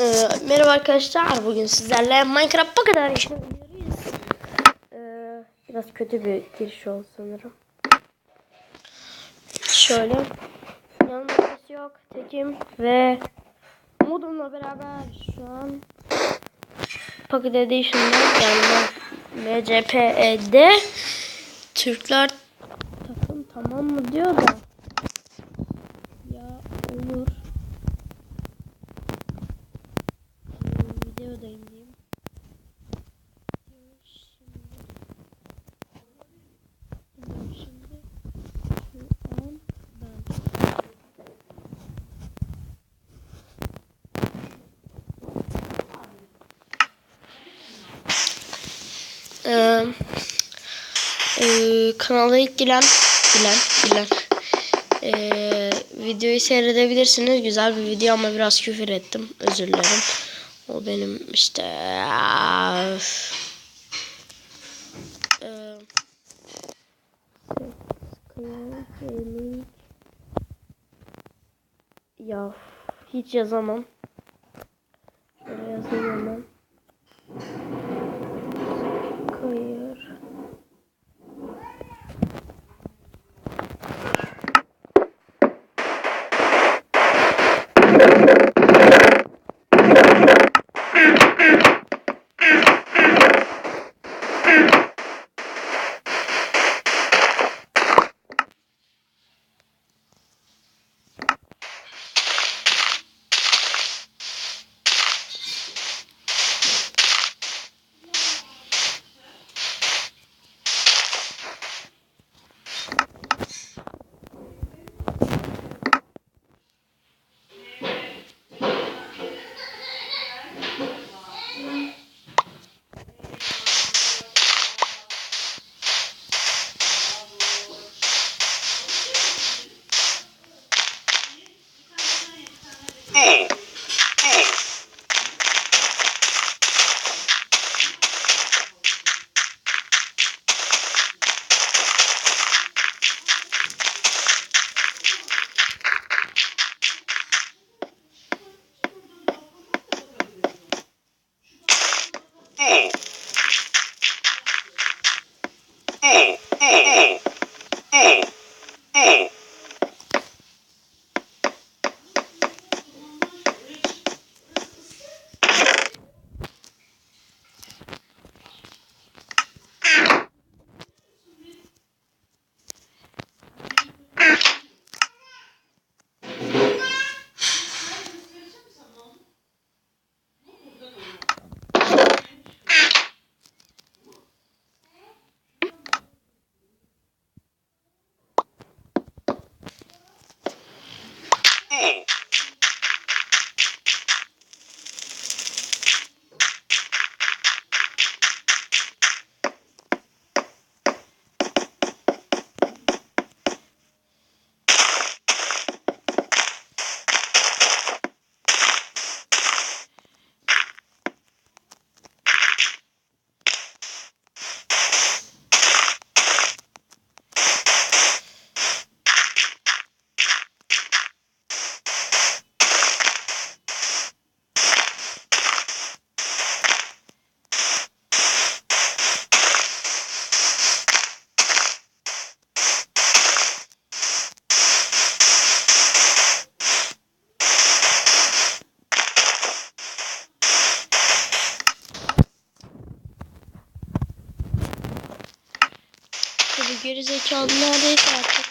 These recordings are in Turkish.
Ee, merhaba arkadaşlar. Bugün sizlerle Minecraft bu kadar oynuyoruz. Ee, biraz kötü bir giriş oldu sanırım. Şöyle. Yanımda yok. Tekim ve modumla beraber şu an Pocket Edition'da yani MCPE'de Türkler takım tamam mı diyor da ya olur. videodayım diyeyim. Şimdi, şimdi şu an ben. Ee, kanala ilk gelen gelen gelen ee, videoyu seyredebilirsiniz. Güzel bir video ama biraz küfür ettim. Özür dilerim. O benim işte. Ee, ya hiç yazamam. Şöyle yazayım. Kayır. Tabii geri zekalı neredeyse artık.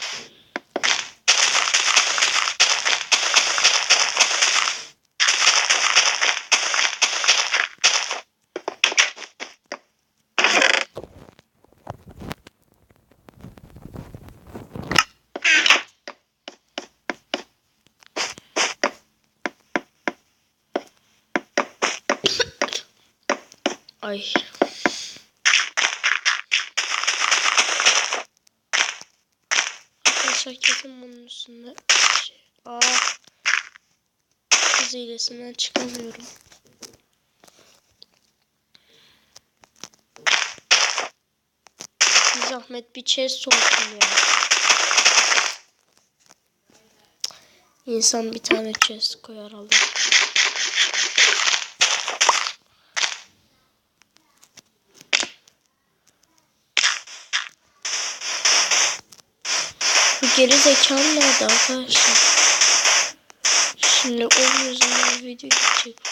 Ay. Arkadaşlar kesin bunun üstünde şey. Aa. Hız hilesinden çıkamıyorum. Bir Zahmet bir chest olsun ya. İnsan bir tane chest koyar alır. Geri zekalı nerede arkadaşlar? Şimdi onun yüzünden video gidecek.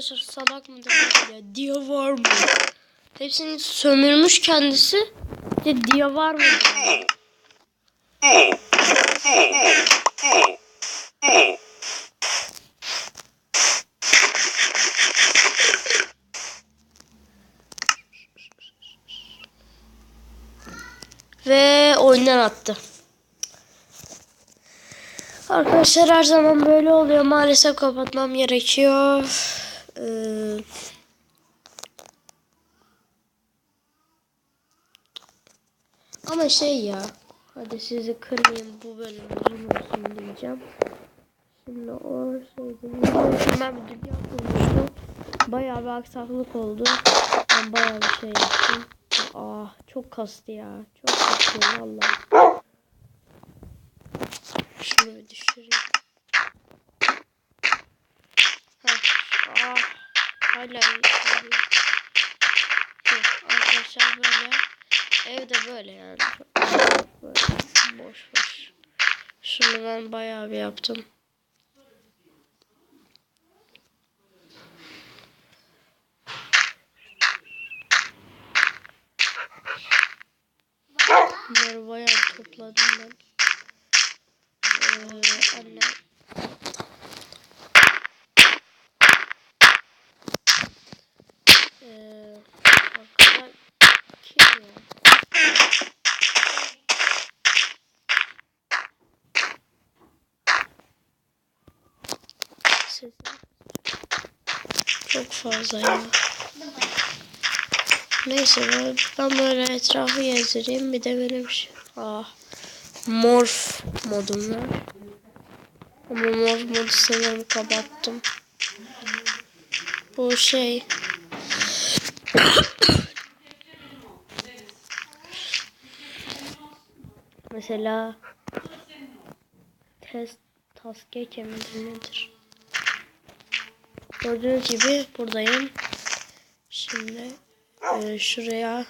Arkadaşlar salak mıdır ya? Diye var mı? Hepsini sömürmüş kendisi. De diye var mı? Ve oyundan attı. Arkadaşlar her zaman böyle oluyor. Maalesef kapatmam gerekiyor. Ee, ama şey ya. Hadi sizi kırmayayım bu bölüm uzun olsun diyeceğim. Şimdi o şeyde ben bir dünya kurmuştum. Bayağı bir aksaklık oldu. Ben bayağı bir şey yaptım. Ah çok kastı ya. Çok kastı vallahi. Şunu bir düşüreyim. Heh. Ah. Hala iyi. Dur, Arkadaşlar böyle. Evde böyle yani. Böyle boş boş. Şunu ben bayağı bir yaptım. Bunları bayağı topladım ben. Ee, anne. Ee, arkadan kim ya? Sesi. Çok fazla ya. Neyse ben, böyle etrafı gezdireyim. Bir de benim şey. Ah. Morf modum var. Ama morf modu sanırım kapattım. Bu şey. Mesela test taske kemiği nedir? Gördüğünüz gibi buradayım. Şimdi e, şuraya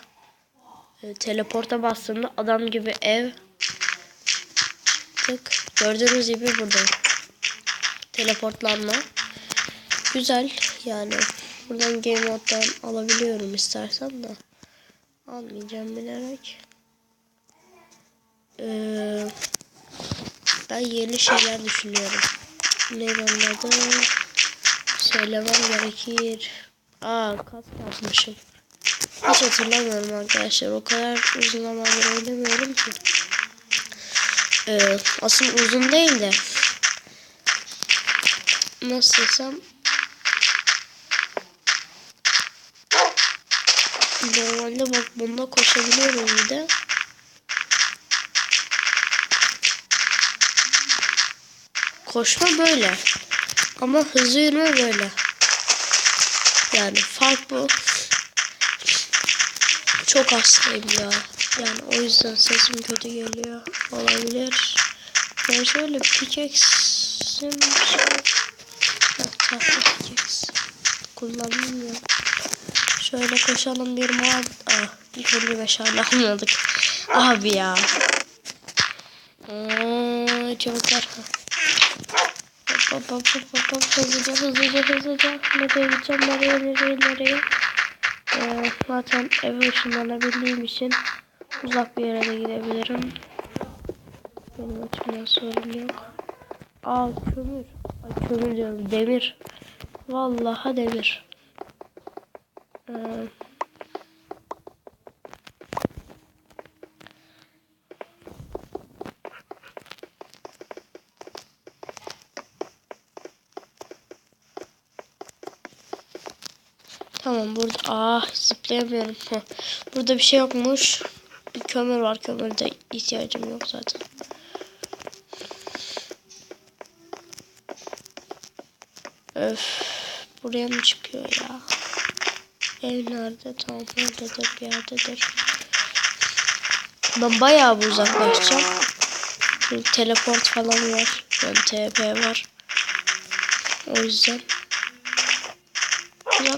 e, teleporta bastığımda adam gibi ev tık. Gördüğünüz gibi buradayım. Teleportlanma. Güzel yani. Buradan game moddan alabiliyorum istersen de. Almayacağım bilerek. Ee, ben yeni şeyler düşünüyorum. Ne adı? Söylemem gerekir. Aa kas yapmışım. Hiç hatırlamıyorum arkadaşlar. O kadar uzun zamandır oynamıyorum ki. Ee, aslında uzun değil de nasıl desem normalde bak bunda koşabiliyorum bir de. Koşma böyle. Ama hızlı yürüme böyle. Yani fark bu. Çok hastayım ya. Yani o yüzden sesim kötü geliyor. Olabilir. Ben şöyle pickaxe bizim. Bak tahta pickaxe. Kullanmıyor. Şöyle koşalım bir muhab... Ah, ilk önce meşale almadık. Abi ya. Aa, çabuklar. Hop hop hop hop hop hızlıca hızlıca hızlıca. Nereye gideceğim nereye nereye nereye. Ee, zaten eve ışınlanabildiğim için uzak bir yere de gidebilirim. Benim açımdan sorun yok. Aa kömür. Ay kömür diyorum demir. Vallahi demir. Ee, Tamam burada ah zıplayamıyorum. Burada bir şey yokmuş. Bir kömür var. Kömürde ihtiyacım yok zaten. Öf. Buraya mı çıkıyor ya? Ev nerede? Tamam oradadır bir yerdedir. Ben bayağı bir uzaklaşacağım. Böyle teleport falan var. Yani TP var. O yüzden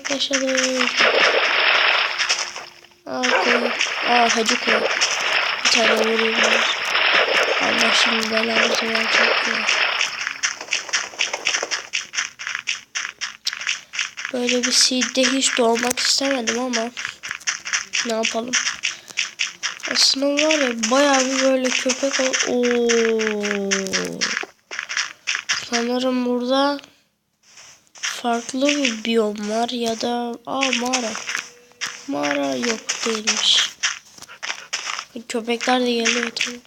uzaklaşalım. Aa koy. Aa hacı koy. Bir tane vurayım. Allah şimdi belamızı verecek ya. Böyle bir seedde hiç doğmak istemedim ama ne yapalım. Aslında var ya bayağı bir böyle köpek. Oo. Sanırım burada farklı bir biyom var ya da aa mağara. Mağara yok değilmiş. Köpekler de geliyor tabii.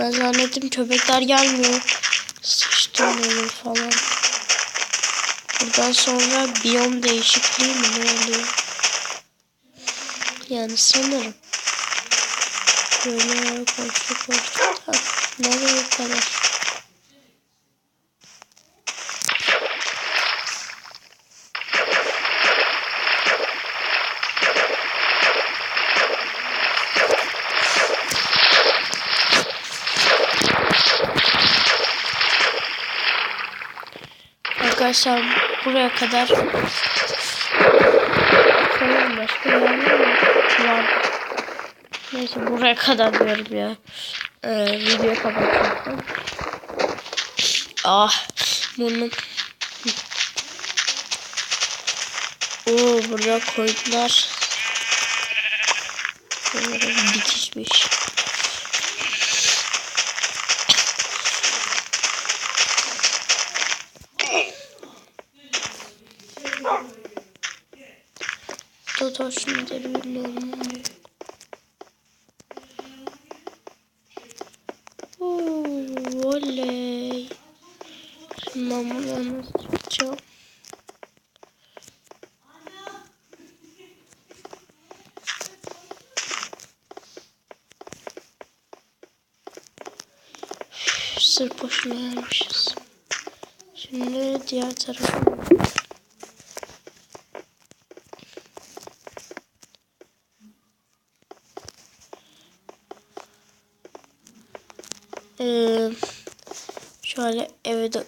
Ben zannettim köpekler gelmiyor. Sıçtım olur falan. Buradan sonra biyom değişikliği mi ne oluyor? Yani sanırım. Böyle koştuk koştuk. Ha, nereye kadar? Arkadaşlar buraya kadar sanırım başka yer var. Neyse buraya kadar diyorum ya. Ee, video kapatıyorum. Ah burnum. Oo burada koyunlar. Bunları dikişmiş. Bilmiyorum. Oo, oley. Şimdi ben buradan nasıl çıkacağım? Üf, Sırf boşuna gelmişiz. Şimdi diğer tarafa. Ee, şöyle eve de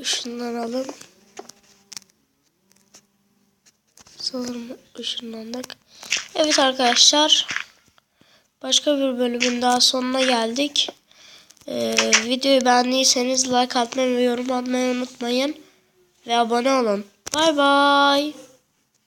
ışınlanalım. Sanırım ışınlandık. Evet arkadaşlar. Başka bir bölümün daha sonuna geldik. Ee, videoyu beğendiyseniz like atmayı ve yorum atmayı unutmayın. Ve abone olun. Bay bay.